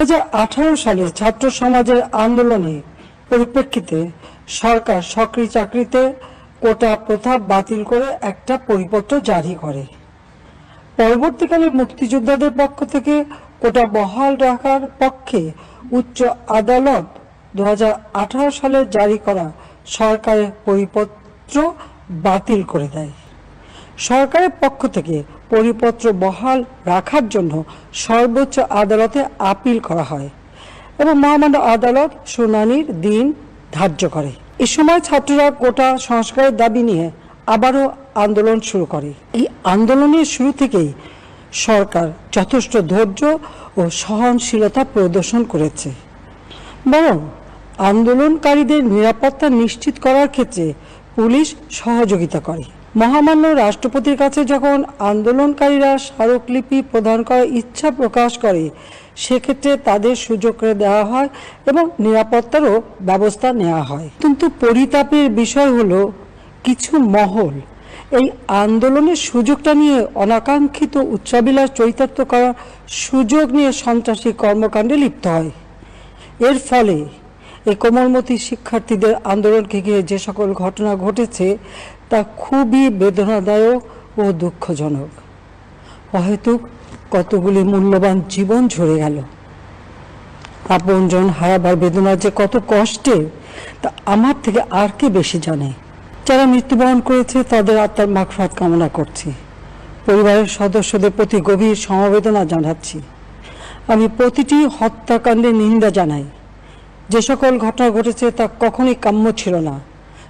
দু সালে ছাত্র সমাজের আন্দোলনে পরিপ্রেক্ষিতে সরকার সক্রিয় চাকরিতে কোটা প্রথা বাতিল করে একটা পরিপত্র জারি করে। পরবর্তীকালে মুক্তিযোদ্ধাদের পক্ষ থেকে কোটা বহাল রাখার পক্ষে উচ্চ আদালত দু হাজার আঠারো সালে জারি করা সরকারের পরিপত্র বাতিল করে দেয়। সরকারের পক্ষ থেকে পরিপত্র বহাল রাখার জন্য সর্বোচ্চ আদালতে আপিল করা হয় এবং মহামান্য আদালত শুনানির দিন ধার্য করে। এ সময় ছাত্ররা কোটা সংস্কারের দাবি নিয়ে আবারও আন্দোলন শুরু করে। এই আন্দোলনের শুরু থেকেই সরকার যথেষ্ট ধৈর্য ও সহনশীলতা প্রদর্শন করেছে। বরং আন্দোলনকারীদের নিরাপত্তা নিশ্চিত করার ক্ষেত্রে পুলিশ সহযোগিতা করে। মহামান্য রাষ্ট্রপতির কাছে যখন আন্দোলনকারীরা স্মারকলিপি প্রদান করার ইচ্ছা প্রকাশ করে, সেক্ষেত্রে তাদের সুযোগ দেওয়া হয় এবং নিরাপত্তারও ব্যবস্থা নেওয়া হয়। কিন্তু পরিতাপের বিষয় হলো কিছু মহল। এই আন্দোলনের সুযোগটা নিয়ে অনাকাঙ্ক্ষিত উচ্চাবিলাস চরিতার্থ করার সুযোগ নিয়ে সন্ত্রাসী কর্মকাণ্ডে লিপ্ত হয়। এর ফলে এই কোমলমতি শিক্ষার্থীদের আন্দোলনকে ঘিরে যে সকল ঘটনা ঘটেছে তা খুবই বেদনাদায়ক ও দুঃখজনক। অহেতুক কতগুলি মূল্যবান জীবন ঝরে গেল। আপনজন হারাবার বেদনা যে কত কষ্টের তা আমার থেকে আর কে বেশি জানে। যারা মৃত্যুবরণ করেছে, তাদের আত্মার মাগফাত কামনা করছি। পরিবারের সদস্যদের প্রতি গভীর সমবেদনা জানাচ্ছি। আমি প্রতিটি হত্যাকাণ্ডে নিন্দা জানাই। যে সকল ঘটনা ঘটেছে, তা কখনই কাম্য ছিল না।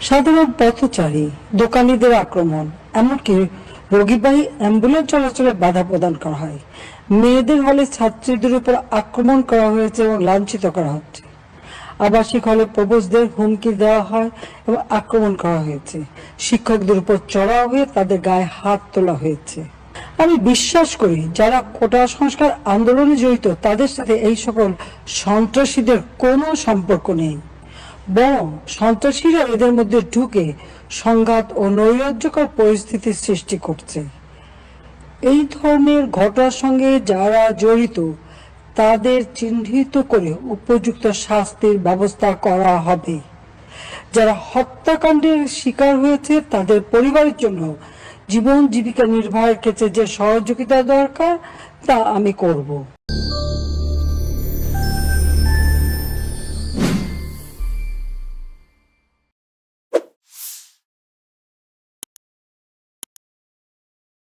সাধারণ পথচারী, দোকানিদের আক্রমণ, এমনকি রোগীবাহী অ্যাম্বুলেন্স চলাচলে বাধা প্রদান করা হয়। মেয়েদের হলে ছাত্রীদের উপর আক্রমণ করা হয়েছে এবং লাঞ্ছিত করা হচ্ছে। আবাসিক হলে প্রবোজদের হুমকি দেওয়া হয় এবং আক্রমণ করা হয়েছে। শিক্ষকদের উপর চড়াও হয়ে তাদের গায়ে হাত তোলা হয়েছে। আমি বিশ্বাস করি, যারা কোটা সংস্কার আন্দোলনে জড়িত, তাদের সাথে এই সকল সন্ত্রাসীদের কোনো সম্পর্ক নেই। বরং সন্ত্রাসীরা এদের মধ্যে ঢুকে সংঘাত ও নৈরাজ্যকর পরিস্থিতির সৃষ্টি করছে। এই ধরনের ঘটনার সঙ্গে যারা জড়িত, তাদের চিহ্নিত করে উপযুক্ত শাস্তির ব্যবস্থা করা হবে। যারা হত্যাকাণ্ডের শিকার হয়েছে, তাদের পরিবারের জন্য জীবন জীবিকা নির্বাহের ক্ষেত্রে যে সহযোগিতা দরকার, তা আমি করব।